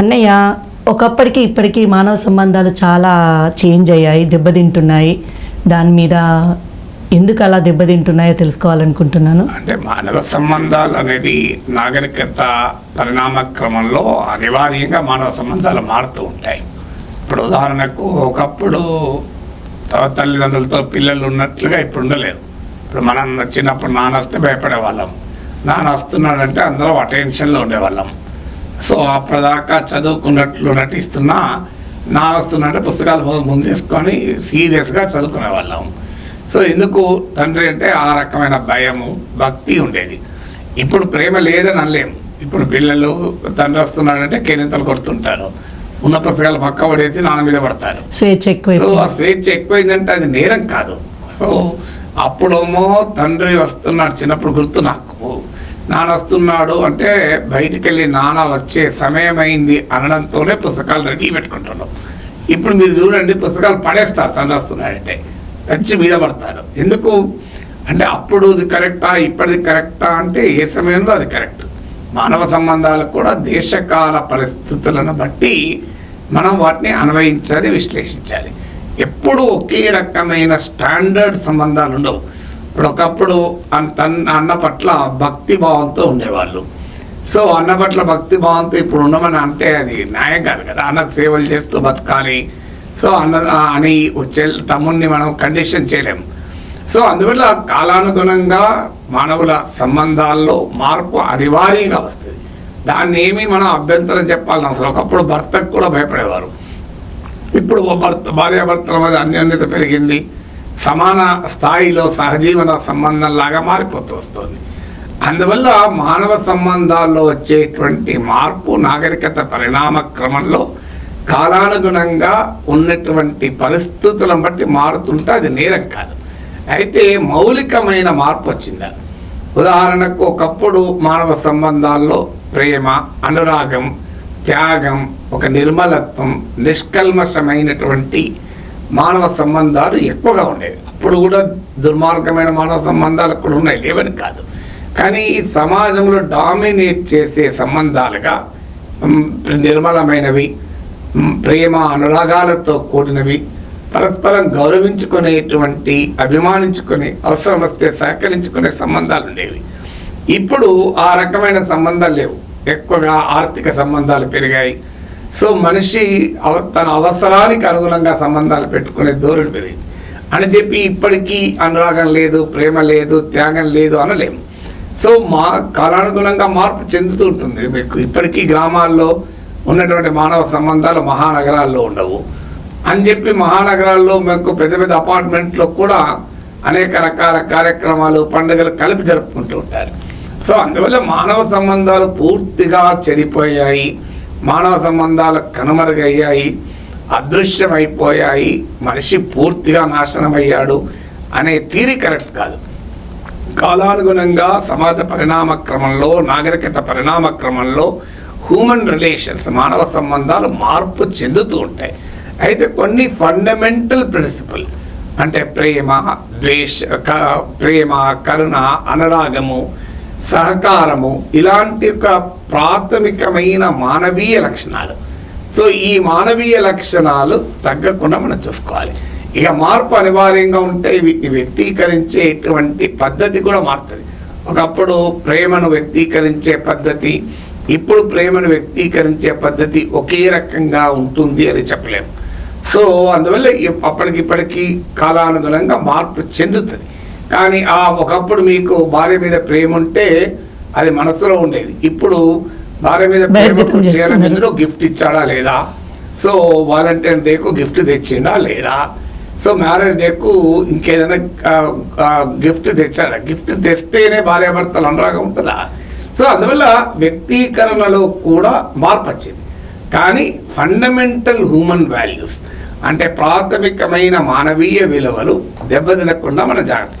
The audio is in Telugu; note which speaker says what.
Speaker 1: అన్నయ్య ఒకప్పటికి ఇప్పటికీ మానవ సంబంధాలు చాలా చేంజ్ అయ్యాయి దెబ్బతింటున్నాయి. దాని మీద ఎందుకు అలా దెబ్బతింటున్నాయో తెలుసుకోవాలనుకుంటున్నాను.
Speaker 2: అంటే మానవ సంబంధాలు అనేది నాగరికత పరిణామ క్రమంలో అనివార్యంగా మానవ సంబంధాలు మారుతూ ఉంటాయి. ఇప్పుడు ఉదాహరణకు ఒకప్పుడు తల్లిదండ్రులతో పిల్లలు ఉన్నట్లుగా ఇప్పుడు ఉండలేరు. ఇప్పుడు మనం చిన్నప్పుడు నాన్న వస్తే భయపడేవాళ్ళం. నాన్న వస్తున్నాడంటే అందరం అటెన్షన్లో ఉండేవాళ్ళం. సో అప్పటిదాకా చదువుకున్నట్లు నటిస్తున్నా నాన్న వస్తున్నాడంటే పుస్తకాలు ముందు ముందేసుకొని సీరియస్గా చదువుకునే వాళ్ళం. సో ఎందుకు? తండ్రి అంటే ఆ రకమైన భయము భక్తి ఉండేది. ఇప్పుడు ప్రేమ లేదని అనలేము. ఇప్పుడు పిల్లలు తండ్రి వస్తున్నాడంటే కేరింతలు కొడుతుంటారు. ఉన్న పుస్తకాలు పక్క పడేసి నాన్న మీద పడతారు.
Speaker 1: స్వేచ్ఛ
Speaker 2: సో
Speaker 1: ఎక్కువ
Speaker 2: ఆ స్వేచ్ఛ ఎక్కువైందంటే అది నేరం కాదు. సో అప్పుడేమో తండ్రి వస్తున్నాడు చిన్నప్పుడు గుర్తు నాకు. నాన్న వస్తున్నాడు అంటే బయటికి వెళ్ళి నాన్న వచ్చే సమయం అయింది అనడంతోనే పుస్తకాలు రెడీ పెట్టుకుంటున్నాం. ఇప్పుడు మీరు చూడండి పుస్తకాలు పడేస్తారు తండ్రి వస్తున్నాడంటే వచ్చి మీద పడతారు. ఎందుకు? అంటే అప్పుడు అది కరెక్టా ఇప్పటిది కరెక్టా అంటే ఏ సమయంలో అది కరెక్ట్. మానవ సంబంధాలు కూడా దేశకాల పరిస్థితులను బట్టి మనం వాటిని అన్వయించాలి విశ్లేషించాలి. ఎప్పుడు ఒకే రకమైన స్టాండర్డ్ సంబంధాలు ఉండవు ఇప్పుడు ఒకప్పుడు అన్- తన్- అన్న పట్ల భక్తి భావంతో ఉండేవాళ్ళు. సో అన్న పట్ల భక్తి భావంతో ఇప్పుడు ఉండమని అంటే అది న్యాయం కాదు కదా. అన్నకు సేవలు చేస్తూ బతకాలి. సో అన్న అని తమ్ముడిని మనం కండిషన్ చేయలేము సో అందువల్ల కాలానుగుణంగా మానవుల సంబంధాల్లో మార్పు అనివార్యంగా వస్తుంది. దాన్ని ఏమి మనం అభ్యంతరం చెప్పాలని అవసరం ఒకప్పుడు భర్తకు కూడా భయపడేవారు. ఇప్పుడు ఓ భర్త భార్యాభర్తల మధ్య అన్యోన్యత పెరిగింది. సమాన స్థాయిలో సహజీవన సంబంధం లాగా మారిపోతూ వస్తుంది. అందువల్ల మానవ సంబంధాల్లో వచ్చేటువంటి మార్పు నాగరికత పరిణామ క్రమంలో కాలానుగుణంగా ఉన్నటువంటి పరిస్థితులను బట్టి మారుతుంటే అది నేరం కాదు. అయితే మౌలికమైన మార్పు వచ్చిందా? ఉదాహరణకు ఒకప్పుడు మానవ సంబంధాల్లో ప్రేమ అనురాగం త్యాగం ఒక నిర్మలత్వం నిష్కల్మషమైనటువంటి మానవ సంబంధాలు ఎక్కువగా ఉండేవి. అప్పుడు కూడా దుర్మార్గమైన మానవ సంబంధాలు కూడా ఉన్నాయి. లేవని కాదు. కానీ ఈ సమాజంలో డామినేట్ చేసే సంబంధాలుగా నిర్మలమైనవి ప్రేమ అనురాగాలతో కూడినవి పరస్పరం గౌరవించుకునేటువంటి అభిమానించుకునే అవసరం వస్తే సహకరించుకునే సంబంధాలు ఉండేవి. ఇప్పుడు ఆ రకమైన సంబంధాలు లేవు. ఎక్కువగా ఆర్థిక సంబంధాలు పెరిగాయి. సో మనిషి అవ తన అవసరానికి అనుగుణంగా సంబంధాలు పెట్టుకునే ధోరణి పెరిగింది. అని చెప్పి ఇప్పటికీ అనురాగం లేదు ప్రేమ లేదు త్యాగం లేదు అనలేము. సో మా కాలానుగుణంగా మార్పు చెందుతూ ఉంటుంది. మీకు ఇప్పటికీ గ్రామాల్లో ఉన్నటువంటి మానవ సంబంధాలు మహానగరాల్లో ఉండవు. అని చెప్పి మహానగరాల్లో మీకు పెద్ద పెద్ద అపార్ట్మెంట్లో కూడా అనేక రకాల కార్యక్రమాలు పండుగలు కలిపి జరుపుకుంటూ ఉంటారు. సో అందువల్ల మానవ సంబంధాలు పూర్తిగా చెడిపోయాయి. మానవ సంబంధాలు కనుమరుగయ్యాయి అదృశ్యమైపోయాయి మనిషి పూర్తిగా నాశనమయ్యాడు అనే తీరి కరెక్ట్ కాదు. కాలానుగుణంగా సమాజ పరిణామ క్రమంలో నాగరికత పరిణామ క్రమంలో హ్యూమన్ రిలేషన్స్ మానవ సంబంధాలు మార్పు చెందుతూ ఉంటాయి. అయితే కొన్ని ఫండమెంటల్ ప్రిన్సిపల్ అంటే ప్రేమ ద్వేష క- ప్రేమ కరుణ అనురాగము సహకారము ఇలాంటి ఒక ప్రాథమికమైన మానవీయ లక్షణాలు. సో ఈ మానవీయ లక్షణాలు తగ్గకుండా మనం చూసుకోవాలి. ఇక మార్పు అనివార్యంగా ఉంటే వీటిని వ్యక్తీకరించేటువంటి పద్ధతి కూడా మారుతుంది. ఒకప్పుడు ప్రేమను వ్యక్తీకరించే పద్ధతి ఇప్పుడు ప్రేమను వ్యక్తీకరించే పద్ధతి ఒకే రకంగా ఉంటుంది అని చెప్పలేము సో అందువల్ల ఇ- అప్పటికిప్పటికీ కాలానుగుణంగా మార్పు చెందుతుంది. కానీ ఆ ఒకప్పుడు మీకు భార్య మీద ప్రేమ ఉంటే అది మనసులో ఉండేది. ఇప్పుడు భార్య మీద. చేయాలని గిఫ్ట్ ఇచ్చాడా లేదా? సో వాలంటీర్ డేకు గిఫ్ట్ తెచ్చిండా లేదా? సో మ్యారేజ్ డేకు ఇంకేదైనా గిఫ్ట్ తెచ్చాడా? గిఫ్ట్ తెస్తేనే భార్యాభర్తలు అనురాగం ఉంటుందా? సో అందువల్ల వ్యక్తీకరణలో కూడా మార్పు వచ్చింది. కానీ ఫండమెంటల్ హ్యూమన్ వాల్యూస్ అంటే ప్రాథమికమైన మానవీయ విలువలు దెబ్బతినకుండా మనం జాగ్రత్త.